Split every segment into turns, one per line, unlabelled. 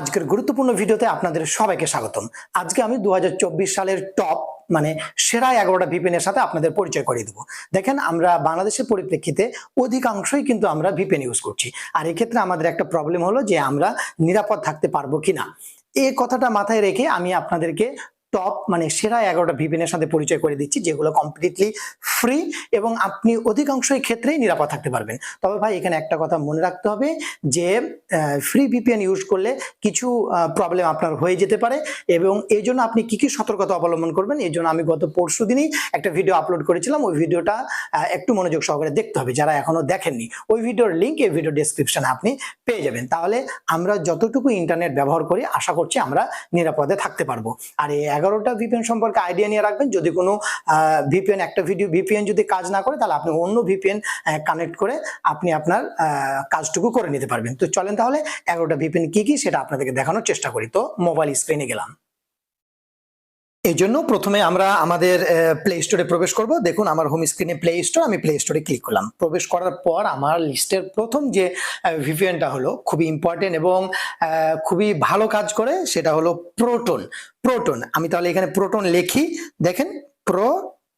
আজকের গুরুত্বপূর্ণ ভিডিওতে আপনাদের সবাইকে স্বাগতম। আজকে আমি দু হাজার চব্বিশ সালের টপ মানে সেরা এগারোটা ভিপেনের সাথে আপনাদের পরিচয় করিয়ে দেবো। দেখেন, আমরা বাংলাদেশের পরিপ্রেক্ষিতে অধিকাংশই কিন্তু আমরা ভিপেন ইউজ করছি। আর এক্ষেত্রে আমাদের একটা প্রবলেম হলো যে আমরা নিরাপদ থাকতে পারব কিনা। এই কথাটা মাথায় রেখে আমি আপনাদেরকে টপ মানে সেরা এগারোটা ভিপিএন এর সাথে পরিচয় করে দিচ্ছি, যেগুলো কমপ্লিটলি ফ্রি এবং আপনি অধিকাংশই ক্ষেত্রেই নিরাপদ থাকতে পারবেন। তবে ভাই, এখানে একটা কথা মনে রাখতে হবে যে ফ্রি ভিপিএন ইউজ করলে কিছু প্রবলেম আপনার হয়ে যেতে পারে এবং এই জন্য আপনি কি কি সতর্কতা অবলম্বন করবেন, এই জন্য আমি গত পরশু দিনই একটা ভিডিও আপলোড করেছিলাম। ওই ভিডিওটা একটু মনোযোগ সহকারে দেখতে হবে, যারা এখনও দেখেননি, ওই ভিডিওর লিঙ্ক এই ভিডিও ডেসক্রিপশনে আপনি পেয়ে যাবেন। তাহলে আমরা যতটুকু ইন্টারনেট ব্যবহার করি, আশা করছি আমরা নিরাপদে থাকতে পারব। আর এই এগারোটা ভিপিএন সম্পর্কে আইডিয়া নিয়ে রাখবেন। যদি কোনো ভিপিএন একটা ভিডিও ভিপিএন যদি কাজ না করে, তাহলে আপনি অন্য ভিপিএন কানেক্ট করে আপনি আপনার কাজটুকু করে নিতে পারবেন। তো চলেন তাহলে এগারোটা ভিপিএন কি কি সেটা আপনাদেরকে দেখানোর চেষ্টা করি। তো মোবাইল স্ক্রিনে গেলাম। এই জন্য প্রথমে আমরা আমাদের প্লে স্টোরে প্রবেশ করব। দেখুন, আমার হোম স্ক্রিনে প্লে স্টোর আমি প্লে স্টোরে ক্লিক করলাম। প্রবেশ করার পর আমার লিস্টের প্রথম যে ভিপিএনটা হলো, খুবই ইম্পর্টেন্ট এবং খুবই ভালো কাজ করে, সেটা হলো প্রোটন প্রোটন আমি তাহলে এখানে প্রোটন লিখি। দেখেন প্রো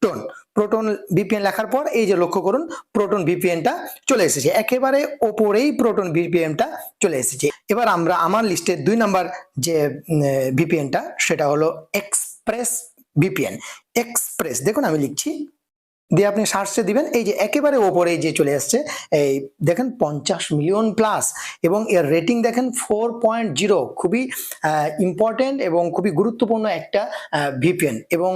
প্রোটন প্রোটন ভিপিএন লেখার পর এই যে লক্ষ্য করুন প্রোটন ভিপিএনটা চলে এসেছে। একেবারে ওপরেই প্রোটন ভিপিএনটা চলে এসেছে। এবার আমরা আমার লিস্টের দুই নাম্বার যে ভিপিএনটা সেটা হলো এক্সপ্রেস ভিপিএন এক্সপ্রেস দেখুন আমি লিখছি, দিয়ে আপনি সার্চে দিবেন, এই যে একেবারে ওপরে যে চলে আসছে, এই দেখেন পঞ্চাশ মিলিয়ন প্লাস এবং এর রেটিং দেখেন ফোর পয়েন্ট জিরো খুবই ইম্পর্টেন্ট এবং খুবই গুরুত্বপূর্ণ একটা ভিপিএন এবং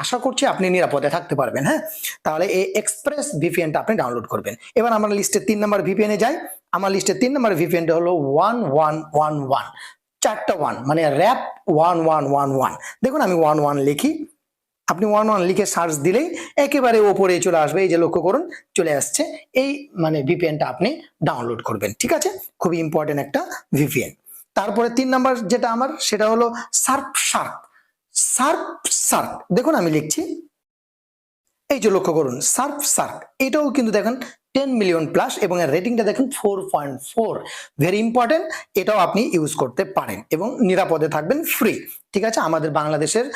আশা করছি আপনি নিরাপদে থাকতে পারবেন হ্যাঁ? তাহলে এই এক্সপ্রেস ভিপিএনটা আপনি ডাউনলোড করবেন। এবার আমার লিস্টের তিন নম্বর ভিপিএনে যাই। আমার লিস্টের তিন নম্বর ভিপিএনটা হলো ওয়ান ওয়ান ওয়ান ওয়ান চারটা ওয়ান মানে WARP one one one one দেখুন, আমি ওয়ান ওয়ান লিখি। আপনি ওয়ান ওয়ান লিখে সার্চ দিলেই একেবারে ওপরে চলে আসবে। এই যে লক্ষ্য করুন, চলে আসছে। এই মানে ভিপিএনটা আপনি ডাউনলোড করবেন, ঠিক আছে? খুবই ইম্পর্টেন্ট একটা ভিপিএন তারপরে তিন নাম্বার যেটা আমার, সেটা হলো সার্প শার্ক সার্প শার্ক দেখুন, আমি লিখছি। এই যে লক্ষ্য করুন সার্ফ সার্ক এটাও কিন্তু দেখেন টেন মিলিয়ন প্লাস এবং এর রেটিংটা দেখুন four point four very important এটাও আপনি ইউজ করতে পারেন এবং নিরাপদে থাকবেন ফ্রি ঠিক আছে? আমাদের বাংলাদেশের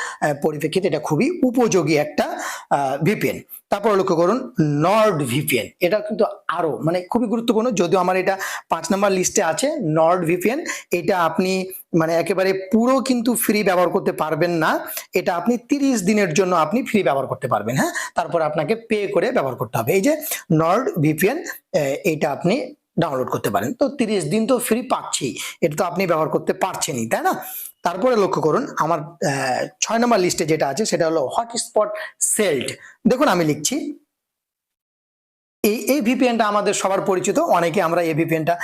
পরিপ্রেক্ষিতে এটা খুবই উপযোগী একটা ভিপিএন তারপর লক্ষ্য করুন নর্ড ভিপিএন এটা কিন্তু আরও মানে খুবই গুরুত্বপূর্ণ, যদিও আমার এটা পাঁচ নম্বর লিস্টে আছে নর্ড ভিপিএন এটা আপনি মানে একেবারে পুরো কিন্তু ফ্রি ব্যবহার করতে পারবেন না। এটা আপনি তিরিশ দিনের জন্য আপনি ফ্রি ব্যবহার করতে পারবেন হ্যাঁ? তারপর আপনাকে পে করে ব্যবহার করতে হবে। এই যে নর্ড ভিপিএন এটা আপনি ডাউনলোড করতে পারেন। তো তিরিশ দিন তো ফ্রি পাচ্ছি। এটা তো আপনি ব্যবহার করতে পারছেনই, তাই না? তারপরে লক্ষ্য করুন, আমার ছয় নম্বর লিস্টে যেটা আছে, সেটা হলো হটস্পট সেল্ট। দেখুন আমি লিখছি এই এই ভিপিএনটা আমাদের সবার পরিচিত। অনেকে আমরা এই ভিপিএনটা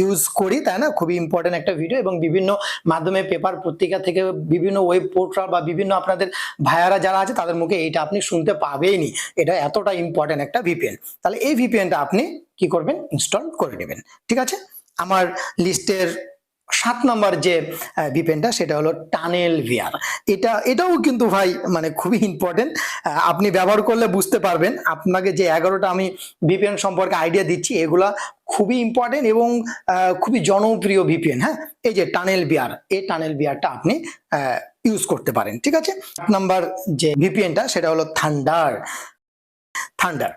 ইউজ করি, তাই না? খুবই ইম্পর্টেন্ট একটা ভিডিও এবং বিভিন্ন মাধ্যমে পেপার পত্রিকা থেকে বিভিন্ন ওয়েব পোর্টাল বা বিভিন্ন আপনাদের ভাইয়ারা যারা আছে, তাদের মুখে এটা আপনি শুনতে পাবেনই। এটা এতটা ইম্পর্টেন্ট একটা ভিপিএন তাহলে এই ভিপিএনটা আপনি কি করবেন? ইনস্টল করে নেবেন। ঠিক আছে? আমার লিস্টের সাত নাম্বার যে ভিপিএনটা সেটা হলো টানেল ভিআর এটা, এটাও কিন্তু ভাই মানে খুবই ইম্পর্টেন্ট আপনি ব্যবহার করলে বুঝতে পারবেন। আপনাকে যে এগারোটা আমি ভিপিএন সম্পর্কে আইডিয়া দিচ্ছি, এগুলা খুবই ইম্পর্টেন্ট এবং খুবই জনপ্রিয় ভিপিএন হ্যাঁ? এই যে টানেল বিয়ার এই টানেল বিয়ারটা আপনি ইউজ করতে পারেন, ঠিক আছে? নাম্বার যে ভিপিএনটা সেটা হলো থান্ডার থান্ডার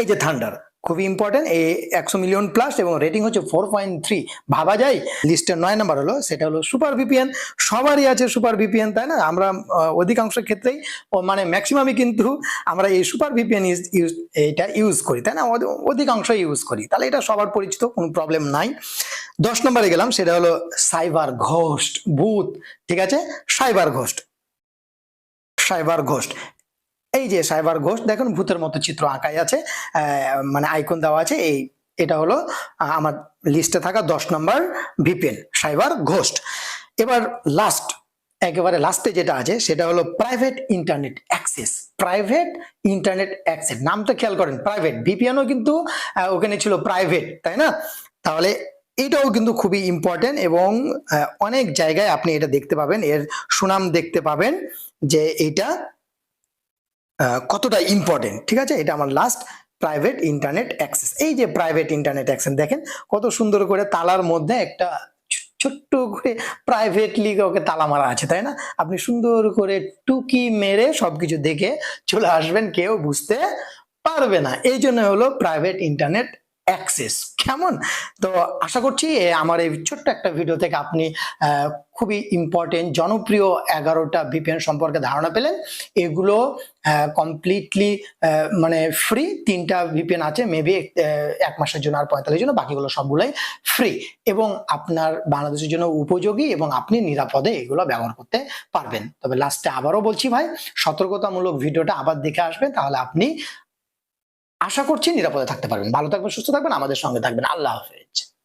এই যে থান্ডার খুবই ইম্পর্টেন্ট এই একশো মিলিয়ন প্লাস এবং রেটিং হচ্ছে ফোর পয়েন্ট থ্রি ভাবা যায় লিস্টের নয় নাম্বার হলো, সেটা হলো সুপার ভিপিএন সবারই আছে সুপার ভিপিএন তাই না? আমরা অধিকাংশ ক্ষেত্রেই মানে ম্যাক্সিমামই কিন্তু আমরা এই সুপার ভিপিএন ইউজ এটা ইউজ করি, তাই না? অধ- অধিকাংশ ইউজ করি। তাহলে এটা সবার পরিচিত, কোনো প্রবলেম নাই। দশ নম্বরে গেলাম, সেটা হলো সাইবার ঘোস্ট ভূত, ঠিক আছে? সাইবার ঘোস্ট সাইবার ঘোস্ট এই যে সাইবার ঘোস্ট দেখুন ভূতের মতো চিত্র আঁকাই আছে মানে আইকন দেওয়া আছে এই এটা হলো আমার লিস্টে থাকা দশ নম্বর ভিপিএন সাইবার ঘোস্ট এবার লাস্ট একেবারে লাস্টে যেটা আছে সেটা হলো private internet access private internet access নামটা খেয়াল করেন প্রাইভেট ভিপিএনও কিন্তু ওখানে ছিল প্রাইভেট তাই না? তাহলে এটাও কিন্তু খুবই ইম্পর্টেন্ট এবং অনেক জায়গায় আপনি এটা দেখতে পাবেন এর সুনাম দেখতে পাবেন যে আহ, কতটা ইম্পর্টেন্ট ঠিক আছে? এটা আমার লাস্ট প্রাইভেট ইন্টারনেট অ্যাক্সেস এই যে প্রাইভেট ইন্টারনেট অ্যাক্সেস দেখেন কত সুন্দর করে তালার মধ্যে একটা ছোট্ট করে প্রাইভেটলি ওকে তালা মারা আছে, তাই না? আপনি সুন্দর করে টুকি মেরে সবকিছু দেখে চলে আসবেন, কেউ বুঝতে পারবে না। এই জন্য হলো প্রাইভেট ইন্টারনেট অ্যাক্সেস কেমন? তো আশা করছি আমার এই ছোট্ট একটা ভিডিও থেকে আপনি খুবই ইম্পর্টেন্ট জনপ্রিয় এগারোটা ভিপিএন সম্পর্কে ধারণা পেলেন। এগুলো কমপ্লিটলি মানে ফ্রি তিনটা ভিপিএন আছে মেবি এক মাসের জন্য আর পঁয়তাল্লিশ জন্য, বাকিগুলো সবগুলোই ফ্রি এবং আপনার বাংলাদেশের জন্য উপযোগী এবং আপনি নিরাপদে এগুলো ব্যবহার করতে পারবেন। তবে লাস্টে আবারও বলছি ভাই, সতর্কতামূলক ভিডিওটা আবার দেখে আসবেন, তাহলে আপনি আশা করছি নিরাপদে থাকতে পারবেন। ভালো থাকবেন সুস্থ থাকবেন আমাদের সঙ্গে থাকবেন। আল্লাহ হাফেজ।